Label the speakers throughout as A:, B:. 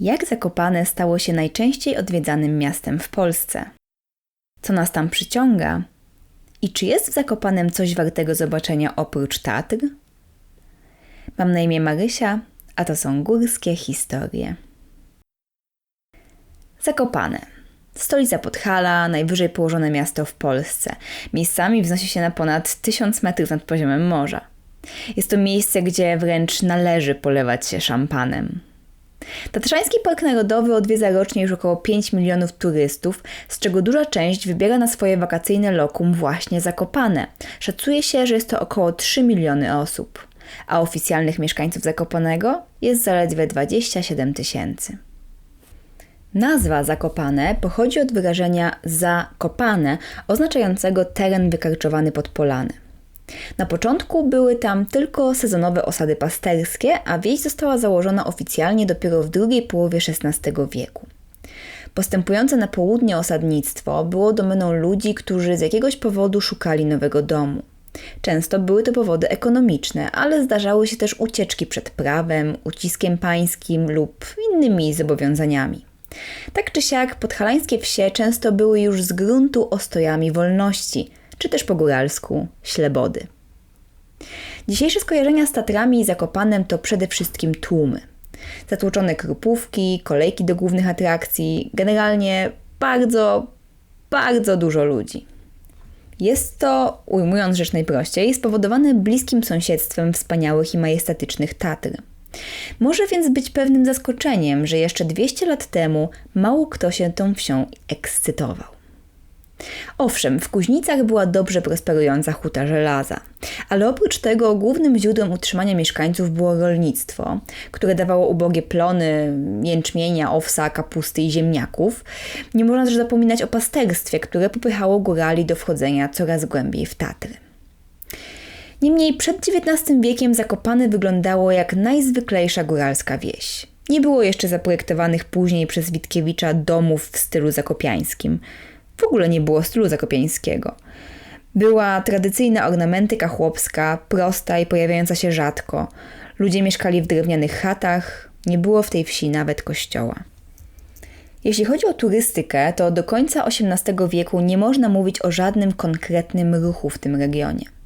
A: Jak Zakopane stało się najczęściej odwiedzanym miastem w Polsce? Co nas tam przyciąga? I czy jest w Zakopanem coś wartego zobaczenia oprócz Tatr? Mam na imię Marysia, a to są górskie historie. Zakopane. Stolica Podhala, najwyżej położone miasto w Polsce. Miejscami wznosi się na ponad 1000 metrów nad poziomem morza. Jest to miejsce, gdzie wręcz należy polewać się szampanem. Tatrzański Park Narodowy odwiedza rocznie już około 5 milionów turystów, z czego duża część wybiera na swoje wakacyjne lokum właśnie Zakopane. Szacuje się, że jest to około 3 miliony osób, a oficjalnych mieszkańców Zakopanego jest zaledwie 27 tysięcy. Nazwa Zakopane pochodzi od wyrażenia zakopane, oznaczającego teren wykarczowany pod polany. Na początku były tam tylko sezonowe osady pasterskie, a wieś została założona oficjalnie dopiero w drugiej połowie XVI wieku. Postępujące na południe osadnictwo było domeną ludzi, którzy z jakiegoś powodu szukali nowego domu. Często były to powody ekonomiczne, ale zdarzały się też ucieczki przed prawem, uciskiem pańskim lub innymi zobowiązaniami. Tak czy siak, podhalańskie wsie często były już z gruntu ostojami wolności, czy też po góralsku ślebody. Dzisiejsze skojarzenia z Tatrami i Zakopanem to przede wszystkim tłumy. Zatłoczone krupówki, kolejki do głównych atrakcji, generalnie bardzo, bardzo dużo ludzi. Jest to, ujmując rzecz najprościej, spowodowane bliskim sąsiedztwem wspaniałych i majestatycznych Tatr. Może więc być pewnym zaskoczeniem, że jeszcze 200 lat temu mało kto się tą wsią ekscytował. Owszem, w Kuźnicach była dobrze prosperująca huta żelaza, ale oprócz tego głównym źródłem utrzymania mieszkańców było rolnictwo, które dawało ubogie plony jęczmienia, owsa, kapusty i ziemniaków. Nie można też zapominać o pasterstwie, które popychało górali do wchodzenia coraz głębiej w Tatry. Niemniej przed XIX wiekiem Zakopane wyglądało jak najzwyklejsza góralska wieś. Nie było jeszcze zaprojektowanych później przez Witkiewicza domów w stylu zakopiańskim. W ogóle nie było stylu zakopiańskiego. Była tradycyjna ornamentyka chłopska, prosta i pojawiająca się rzadko. Ludzie mieszkali w drewnianych chatach, nie było w tej wsi nawet kościoła. Jeśli chodzi o turystykę, to do końca XVIII wieku nie można mówić o żadnym konkretnym ruchu w tym regionie.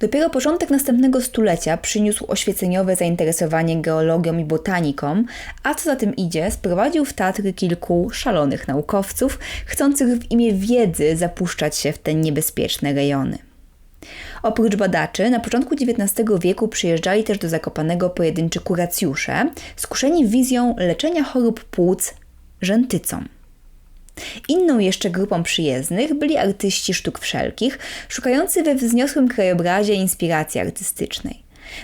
A: Dopiero początek następnego stulecia przyniósł oświeceniowe zainteresowanie geologią i botaniką, a co za tym idzie, sprowadził w Tatry kilku szalonych naukowców, chcących w imię wiedzy zapuszczać się w te niebezpieczne rejony. Oprócz badaczy, na początku XIX wieku przyjeżdżali też do Zakopanego pojedynczy kuracjusze, skuszeni wizją leczenia chorób płuc rzętycą. Inną jeszcze grupą przyjezdnych byli artyści sztuk wszelkich, szukający we wzniosłym krajobrazie inspiracji artystycznej.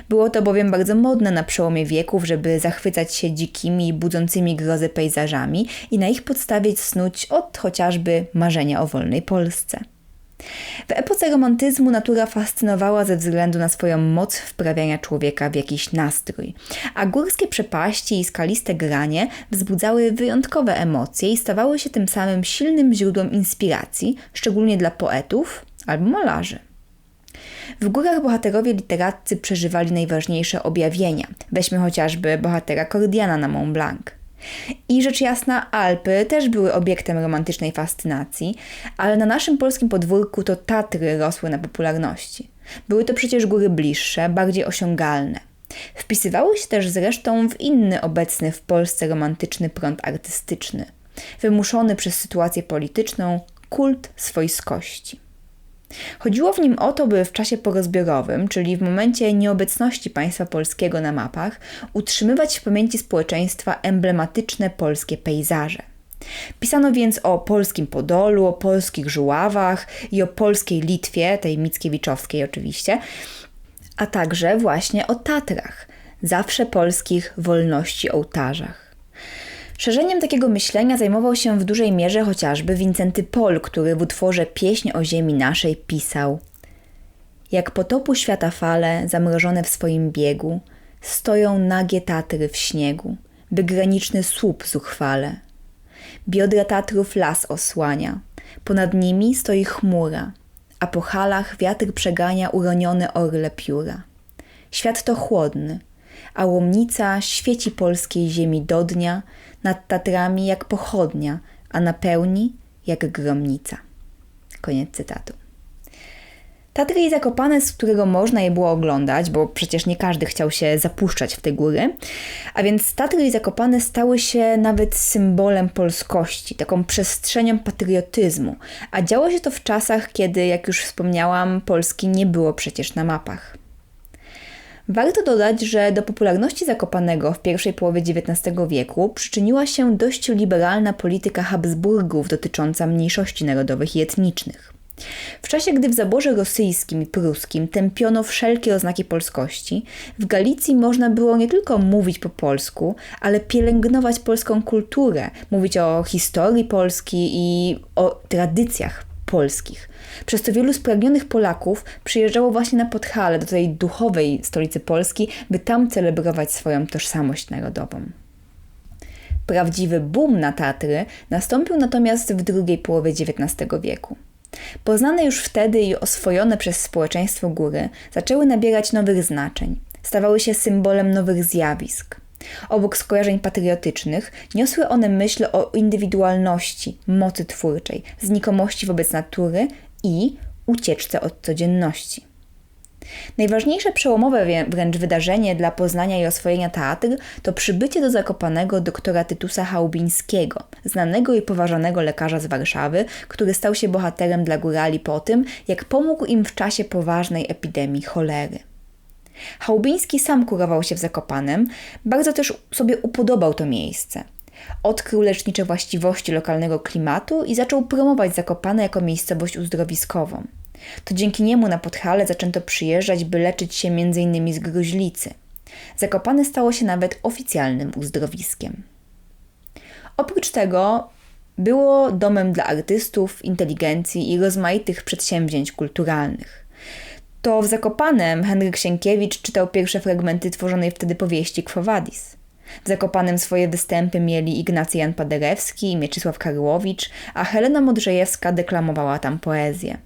A: Było to bowiem bardzo modne na przełomie wieków, żeby zachwycać się dzikimi, budzącymi grozę pejzażami i na ich podstawie snuć od chociażby marzenia o wolnej Polsce. W epoce romantyzmu natura fascynowała ze względu na swoją moc wprawiania człowieka w jakiś nastrój, a górskie przepaści i skaliste granie wzbudzały wyjątkowe emocje i stawały się tym samym silnym źródłem inspiracji, szczególnie dla poetów albo malarzy. W górach bohaterowie literaccy przeżywali najważniejsze objawienia. Weźmy chociażby bohatera Kordiana na Mont Blanc. I rzecz jasna, Alpy też były obiektem romantycznej fascynacji, ale na naszym polskim podwórku to Tatry rosły na popularności. Były to przecież góry bliższe, bardziej osiągalne. Wpisywały się też zresztą w inny obecny w Polsce romantyczny prąd artystyczny, wymuszony przez sytuację polityczną kult swojskości. Chodziło w nim o to, by w czasie porozbiorowym, czyli w momencie nieobecności państwa polskiego na mapach, utrzymywać w pamięci społeczeństwa emblematyczne polskie pejzaże. Pisano więc o polskim Podolu, o polskich Żuławach i o polskiej Litwie, tej Mickiewiczowskiej oczywiście, a także właśnie o Tatrach, zawsze polskich wolności ołtarzach. Szerzeniem takiego myślenia zajmował się w dużej mierze chociażby Wincenty Pol, który w utworze Pieśń o ziemi naszej pisał Jak potopu świata fale, zamrożone w swoim biegu, stoją nagie Tatry w śniegu, by graniczny słup zuchwale. Biodra Tatrów las osłania, ponad nimi stoi chmura, a po halach wiatr przegania uronione orle pióra. Świat to chłodny, a łomnica świeci polskiej ziemi do dnia, nad Tatrami jak pochodnia, a na pełni jak gromnica. Koniec cytatu. Tatry i Zakopane, z którego można je było oglądać, bo przecież nie każdy chciał się zapuszczać w te góry, a więc Tatry i Zakopane stały się nawet symbolem polskości, taką przestrzenią patriotyzmu, a działo się to w czasach, kiedy, jak już wspomniałam, Polski nie było przecież na mapach. Warto dodać, że do popularności Zakopanego w pierwszej połowie XIX wieku przyczyniła się dość liberalna polityka Habsburgów dotycząca mniejszości narodowych i etnicznych. W czasie, gdy w zaborze rosyjskim i pruskim tępiono wszelkie oznaki polskości, w Galicji można było nie tylko mówić po polsku, ale pielęgnować polską kulturę, mówić o historii Polski i o tradycjach polskich. Przez to wielu spragnionych Polaków przyjeżdżało właśnie na Podhale, do tej duchowej stolicy Polski, by tam celebrować swoją tożsamość narodową. Prawdziwy boom na Tatry nastąpił natomiast w drugiej połowie XIX wieku. Poznane już wtedy i oswojone przez społeczeństwo góry zaczęły nabierać nowych znaczeń, stawały się symbolem nowych zjawisk. Obok skojarzeń patriotycznych niosły one myśl o indywidualności, mocy twórczej, znikomości wobec natury i ucieczce od codzienności. Najważniejsze przełomowe wręcz wydarzenie dla poznania i oswojenia teatru to przybycie do Zakopanego doktora Tytusa Chałubińskiego, znanego i poważanego lekarza z Warszawy, który stał się bohaterem dla górali po tym, jak pomógł im w czasie poważnej epidemii cholery. Chałubiński sam kurował się w Zakopanem, bardzo też sobie upodobał to miejsce. Odkrył lecznicze właściwości lokalnego klimatu i zaczął promować Zakopane jako miejscowość uzdrowiskową. To dzięki niemu na Podhale zaczęto przyjeżdżać, by leczyć się m.in. z gruźlicy. Zakopane stało się nawet oficjalnym uzdrowiskiem. Oprócz tego było domem dla artystów, inteligencji i rozmaitych przedsięwzięć kulturalnych. To w Zakopanem Henryk Sienkiewicz czytał pierwsze fragmenty tworzonej wtedy powieści Quo Vadis. W Zakopanem swoje występy mieli Ignacy Jan Paderewski Mieczysław Karłowicz, a Helena Modrzejewska deklamowała tam poezję.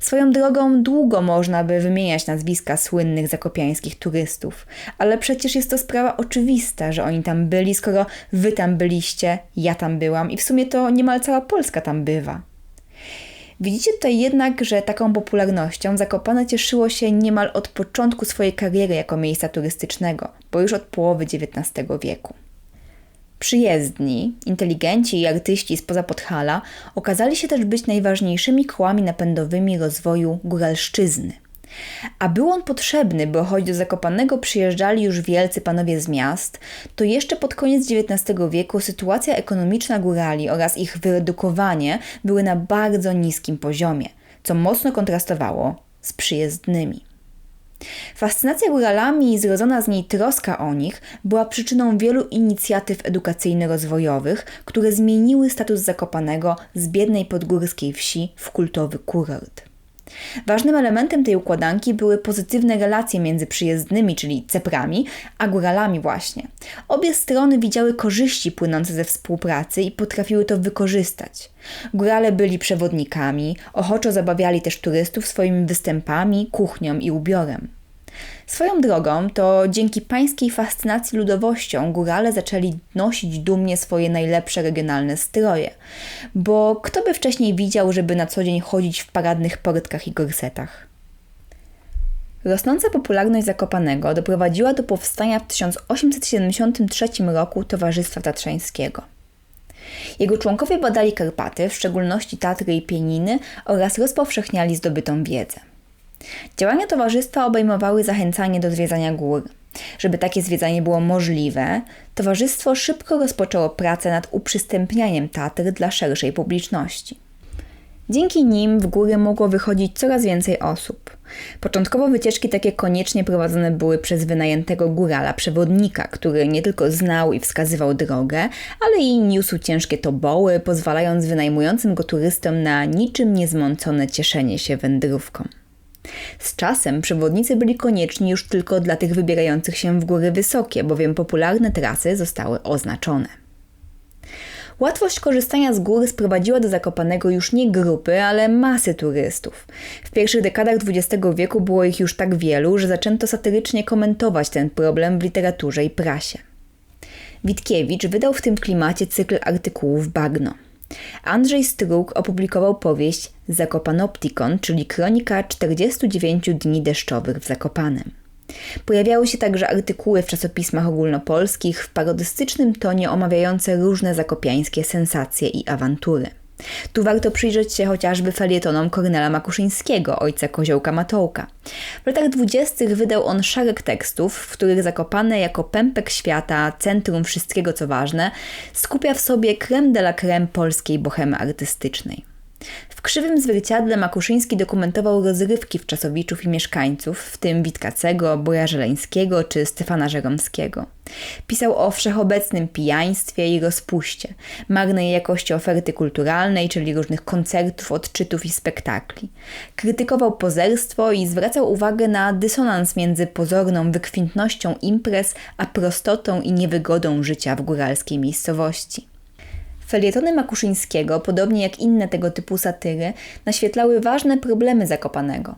A: Swoją drogą długo można by wymieniać nazwiska słynnych zakopiańskich turystów, ale przecież jest to sprawa oczywista, że oni tam byli, skoro wy tam byliście, ja tam byłam i w sumie to niemal cała Polska tam bywa. Widzicie tutaj jednak, że taką popularnością Zakopane cieszyło się niemal od początku swojej kariery jako miejsca turystycznego, bo już od połowy XIX wieku. Przyjezdni, inteligenci i artyści spoza Podhala okazali się też być najważniejszymi kołami napędowymi rozwoju góralszczyzny. A był on potrzebny, bo choć do Zakopanego przyjeżdżali już wielcy panowie z miast, to jeszcze pod koniec XIX wieku sytuacja ekonomiczna górali oraz ich wyredukowanie były na bardzo niskim poziomie, co mocno kontrastowało z przyjezdnymi. Fascynacja góralami i zrodzona z niej troska o nich była przyczyną wielu inicjatyw edukacyjno-rozwojowych, które zmieniły status Zakopanego z biednej podgórskiej wsi w kultowy kurort. Ważnym elementem tej układanki były pozytywne relacje między przyjezdnymi, czyli ceprami, a góralami właśnie. Obie strony widziały korzyści płynące ze współpracy i potrafiły to wykorzystać. Górale byli przewodnikami, ochoczo zabawiali też turystów swoimi występami, kuchnią i ubiorem. Swoją drogą, to dzięki pańskiej fascynacji ludowością górale zaczęli nosić dumnie swoje najlepsze regionalne stroje, bo kto by wcześniej widział, żeby na co dzień chodzić w paradnych portkach i gorsetach? Rosnąca popularność Zakopanego doprowadziła do powstania w 1873 roku Towarzystwa Tatrzańskiego. Jego członkowie badali Karpaty, w szczególności Tatry i Pieniny oraz rozpowszechniali zdobytą wiedzę. Działania towarzystwa obejmowały zachęcanie do zwiedzania gór. Żeby takie zwiedzanie było możliwe, towarzystwo szybko rozpoczęło pracę nad uprzystępnianiem Tatr dla szerszej publiczności. Dzięki nim w góry mogło wychodzić coraz więcej osób. Początkowo wycieczki takie koniecznie prowadzone były przez wynajętego górala, przewodnika, który nie tylko znał i wskazywał drogę, ale i niósł ciężkie toboły, pozwalając wynajmującym go turystom na niczym niezmącone cieszenie się wędrówką. Z czasem przewodnicy byli konieczni już tylko dla tych wybierających się w góry wysokie, bowiem popularne trasy zostały oznaczone. Łatwość korzystania z gór sprowadziła do Zakopanego już nie grupy, ale masy turystów. W pierwszych dekadach XX wieku było ich już tak wielu, że zaczęto satyrycznie komentować ten problem w literaturze i prasie. Witkiewicz wydał w tym klimacie cykl artykułów Bagno. Andrzej Struk opublikował powieść Zakopanoptikon, czyli kronika 49 dni deszczowych w Zakopanem. Pojawiały się także artykuły w czasopismach ogólnopolskich w parodystycznym tonie omawiające różne zakopiańskie sensacje i awantury. Tu warto przyjrzeć się chociażby felietonom Kornela Makuszyńskiego, ojca Koziołka Matołka. W latach dwudziestych wydał on szereg tekstów, w których Zakopane jako pępek świata, centrum wszystkiego co ważne, skupia w sobie creme de la creme polskiej bohemy artystycznej. W krzywym zwierciadle Makuszyński dokumentował rozrywki wczasowiczów i mieszkańców, w tym Witkacego, Boja Żeleńskiego czy Stefana Żeromskiego. Pisał o wszechobecnym pijaństwie i rozpuście, marnej jakości oferty kulturalnej, czyli różnych koncertów, odczytów i spektakli. Krytykował pozerstwo i zwracał uwagę na dysonans między pozorną wykwintnością imprez, a prostotą i niewygodą życia w góralskiej miejscowości. Felietony Makuszyńskiego, podobnie jak inne tego typu satyry, naświetlały ważne problemy Zakopanego.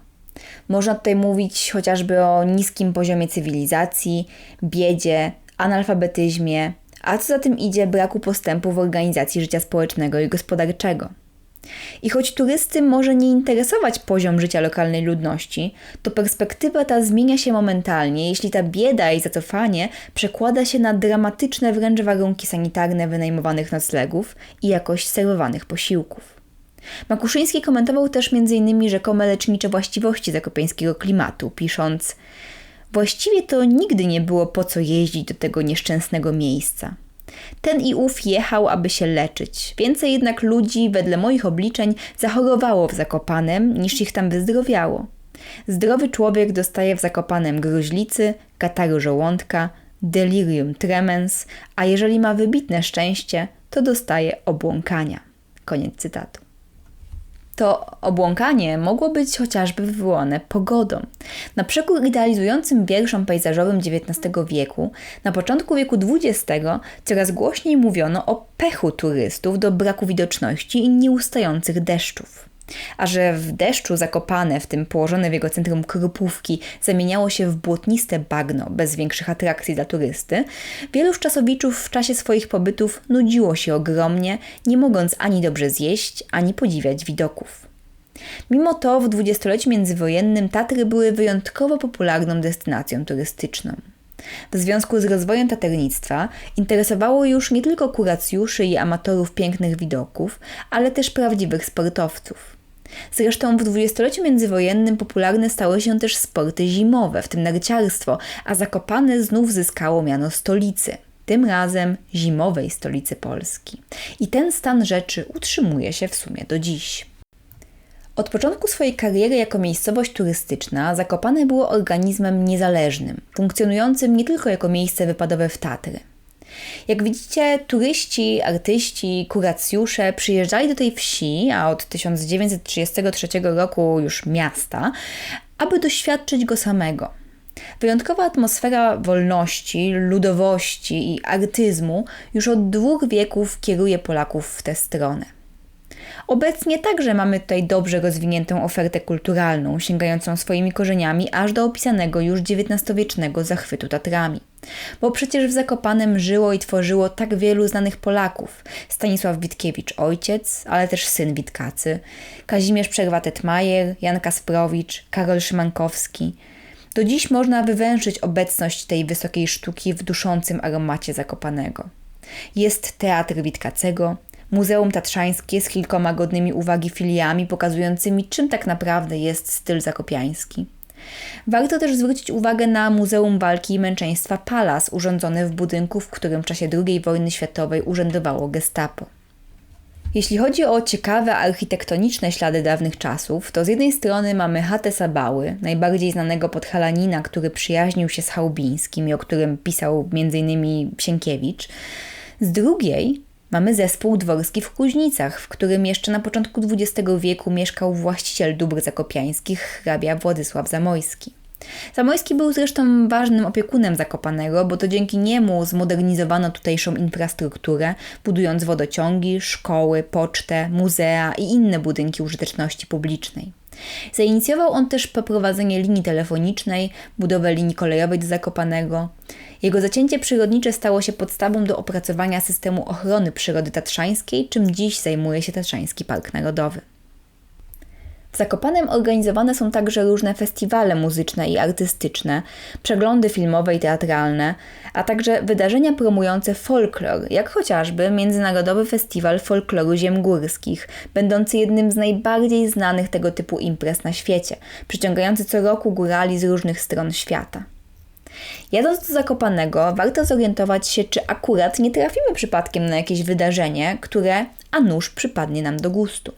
A: Można tutaj mówić chociażby o niskim poziomie cywilizacji, biedzie, analfabetyzmie, a co za tym idzie braku postępu w organizacji życia społecznego i gospodarczego. I choć turysty może nie interesować poziom życia lokalnej ludności, to perspektywa ta zmienia się momentalnie, jeśli ta bieda i zacofanie przekłada się na dramatyczne wręcz warunki sanitarne wynajmowanych noclegów i jakość serwowanych posiłków. Makuszyński komentował też m.in. rzekome lecznicze właściwości zakopiańskiego klimatu, pisząc Właściwie to nigdy nie było po co jeździć do tego nieszczęsnego miejsca. Ten i ów jechał, aby się leczyć. Więcej jednak ludzi, wedle moich obliczeń, zachorowało w Zakopanem, niż ich tam wyzdrowiało. Zdrowy człowiek dostaje w Zakopanem gruźlicy, kataru żołądka, delirium tremens, a jeżeli ma wybitne szczęście, to dostaje obłąkania. Koniec cytatu. To obłąkanie mogło być chociażby wywołane pogodą. Na przekór idealizującym wierszom pejzażowym XIX wieku, na początku wieku XX coraz głośniej mówiono o pechu turystów do braku widoczności i nieustających deszczów. A że w deszczu zakopane, w tym położone w jego centrum krupówki, zamieniało się w błotniste bagno bez większych atrakcji dla turysty, wielu czasowiczów w czasie swoich pobytów nudziło się ogromnie, nie mogąc ani dobrze zjeść, ani podziwiać widoków. Mimo to w dwudziestoleciu międzywojennym Tatry były wyjątkowo popularną destynacją turystyczną. W związku z rozwojem taternictwa interesowało już nie tylko kuracjuszy i amatorów pięknych widoków, ale też prawdziwych sportowców. Zresztą w dwudziestoleciu międzywojennym popularne stały się też sporty zimowe, w tym narciarstwo, a Zakopane znów zyskało miano stolicy. Tym razem zimowej stolicy Polski. I ten stan rzeczy utrzymuje się w sumie do dziś. Od początku swojej kariery jako miejscowość turystyczna Zakopane było organizmem niezależnym, funkcjonującym nie tylko jako miejsce wypadowe w Tatry. Jak widzicie, turyści, artyści, kuracjusze przyjeżdżali do tej wsi, a od 1933 roku już miasta, aby doświadczyć go samego. Wyjątkowa atmosfera wolności, ludowości i artyzmu już od dwóch wieków kieruje Polaków w tę stronę. Obecnie także mamy tutaj dobrze rozwiniętą ofertę kulturalną, sięgającą swoimi korzeniami aż do opisanego już XIX-wiecznego zachwytu Tatrami. Bo przecież w Zakopanem żyło i tworzyło tak wielu znanych Polaków. Stanisław Witkiewicz ojciec, ale też syn Witkacy, Kazimierz Przerwatet-Majer, Jan Kasprowicz, Karol Szymankowski. Do dziś można wywęszyć obecność tej wysokiej sztuki w duszącym aromacie Zakopanego. Jest Teatr Witkacego, Muzeum Tatrzańskie z kilkoma godnymi uwagi filiami pokazującymi, czym tak naprawdę jest styl zakopiański. Warto też zwrócić uwagę na Muzeum Walki i Męczeństwa Palas, urządzone w budynku, w którym w czasie II wojny światowej urzędowało gestapo. Jeśli chodzi o ciekawe architektoniczne ślady dawnych czasów, to z jednej strony mamy chatę Sabały, najbardziej znanego podhalanina, który przyjaźnił się z Chałubińskim i o którym pisał m.in. Sienkiewicz. Z drugiej Mamy zespół dworski w Kuźnicach, w którym jeszcze na początku XX wieku mieszkał właściciel dóbr zakopiańskich, hrabia Władysław Zamojski. Zamojski był zresztą ważnym opiekunem Zakopanego, bo to dzięki niemu zmodernizowano tutejszą infrastrukturę, budując wodociągi, szkoły, pocztę, muzea i inne budynki użyteczności publicznej. Zainicjował on też poprowadzenie linii telefonicznej, budowę linii kolejowej do Zakopanego. Jego zacięcie przyrodnicze stało się podstawą do opracowania systemu ochrony przyrody tatrzańskiej, czym dziś zajmuje się Tatrzański Park Narodowy. W Zakopanem organizowane są także różne festiwale muzyczne i artystyczne, przeglądy filmowe i teatralne, a także wydarzenia promujące folklor, jak chociażby Międzynarodowy Festiwal Folkloru Ziem Górskich, będący jednym z najbardziej znanych tego typu imprez na świecie, przyciągający co roku górali z różnych stron świata. Jadąc do Zakopanego, warto zorientować się, czy akurat nie trafimy przypadkiem na jakieś wydarzenie, które a nuż przypadnie nam do gustu.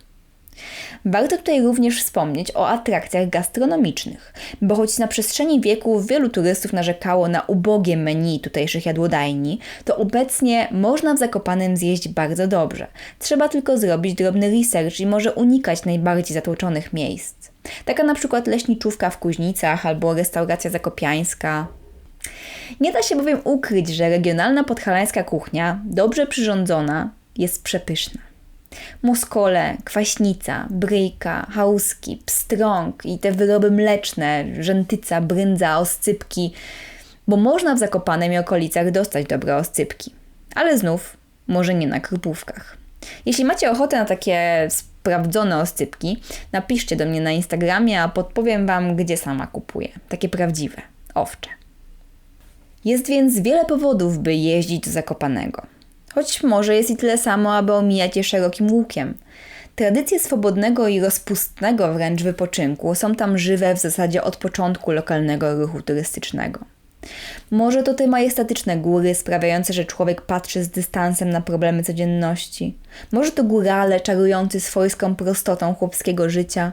A: Warto tutaj również wspomnieć o atrakcjach gastronomicznych, bo choć na przestrzeni wieków wielu turystów narzekało na ubogie menu tutejszych jadłodajni, to obecnie można w Zakopanem zjeść bardzo dobrze. Trzeba tylko zrobić drobny research i może unikać najbardziej zatłoczonych miejsc. Taka na przykład leśniczówka w Kuźnicach albo restauracja zakopiańska. Nie da się bowiem ukryć, że regionalna podhalańska kuchnia, dobrze przyrządzona, jest przepyszna. Muskole, kwaśnica, bryjka, chałuski, pstrąg i te wyroby mleczne, rzętyca, bryndza, oscypki, bo można w Zakopanem i okolicach dostać dobre oscypki. Ale znów, może nie na krupówkach. Jeśli macie ochotę na takie sprawdzone oscypki, napiszcie do mnie na Instagramie, a podpowiem Wam, gdzie sama kupuję. Takie prawdziwe, owcze. Jest więc wiele powodów, by jeździć do Zakopanego choć może jest i tyle samo, aby omijać je szerokim łukiem. Tradycje swobodnego i rozpustnego wręcz wypoczynku są tam żywe w zasadzie od początku lokalnego ruchu turystycznego. Może to te majestatyczne góry sprawiające, że człowiek patrzy z dystansem na problemy codzienności. Może to górale czarujący swojską prostotą chłopskiego życia.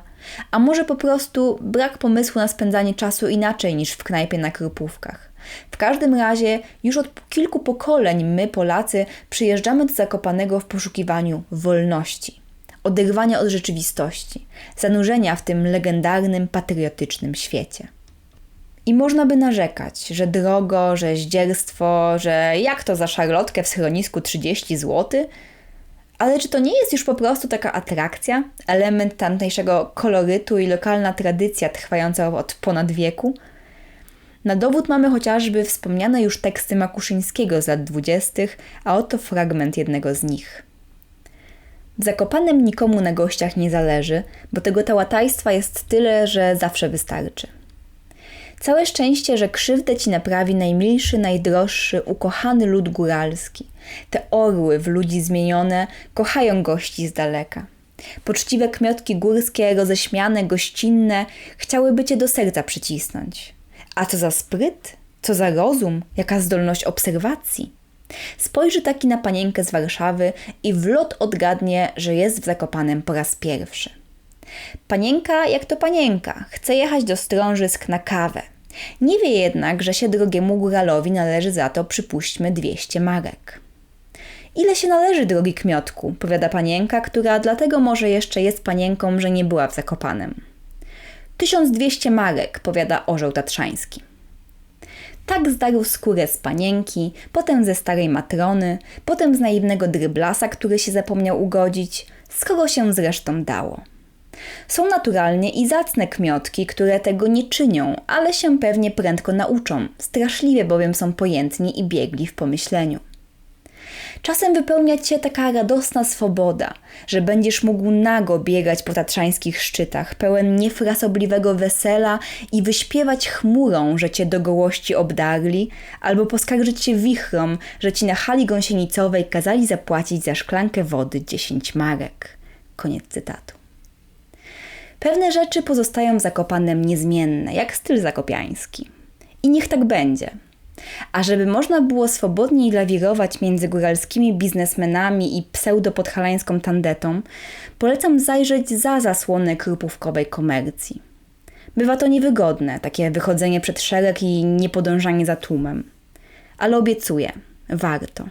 A: A może po prostu brak pomysłu na spędzanie czasu inaczej niż w knajpie na krupówkach. W każdym razie już od kilku pokoleń my, Polacy, przyjeżdżamy do Zakopanego w poszukiwaniu wolności, oderwania od rzeczywistości, zanurzenia w tym legendarnym, patriotycznym świecie. I można by narzekać, że drogo, że zdzierstwo, że jak to za szarlotkę w schronisku 30 zł? Ale czy to nie jest już po prostu taka atrakcja, element tamtejszego kolorytu i lokalna tradycja trwająca od ponad wieku? Na dowód mamy chociażby wspomniane już teksty Makuszyńskiego z lat dwudziestych, a oto fragment jednego z nich. W Zakopanem nikomu na gościach nie zależy, bo tego tałatajstwa jest tyle, że zawsze wystarczy. Całe szczęście, że krzywdę ci naprawi najmilszy, najdroższy, ukochany lud góralski. Te orły w ludzi zmienione kochają gości z daleka. Poczciwe kmiotki górskie, roześmiane, gościnne, chciałyby cię do serca przycisnąć. A co za spryt, co za rozum, jaka zdolność obserwacji. Spojrzy taki na panienkę z Warszawy i w lot odgadnie, że jest w Zakopanem po raz pierwszy. Panienka, jak to panienka, chce jechać do Strążysk na kawę. Nie wie jednak, że się drogiemu góralowi należy za to, przypuśćmy, 200 marek. Ile się należy, drogi kmiotku, powiada panienka, która dlatego może jeszcze jest panienką, że nie była w Zakopanem. 1200 marek, powiada orzeł tatrzański. Tak zdarł skórę z panienki, potem ze starej matrony, potem z naiwnego dryblasa, który się zapomniał ugodzić, z kogo się zresztą dało. Są naturalnie i zacne kmiotki, które tego nie czynią, ale się pewnie prędko nauczą, straszliwie bowiem są pojętni i biegli w pomyśleniu. Czasem wypełnia cię taka radosna swoboda, że będziesz mógł nago biegać po tatrzańskich szczytach, pełen niefrasobliwego wesela i wyśpiewać chmurą, że cię do gołości obdarli, albo poskarżyć się wichrom, że ci na hali gąsienicowej kazali zapłacić za szklankę wody 10 marek. Koniec cytatu. Pewne rzeczy pozostają Zakopanem niezmienne, jak styl zakopiański. I niech tak będzie – a żeby można było swobodniej lawirować między góralskimi biznesmenami i pseudopodhalańską tandetą, polecam zajrzeć za zasłonę krupówkowej komercji. Bywa to niewygodne, takie wychodzenie przed szereg i niepodążanie za tłumem. Ale obiecuję, warto.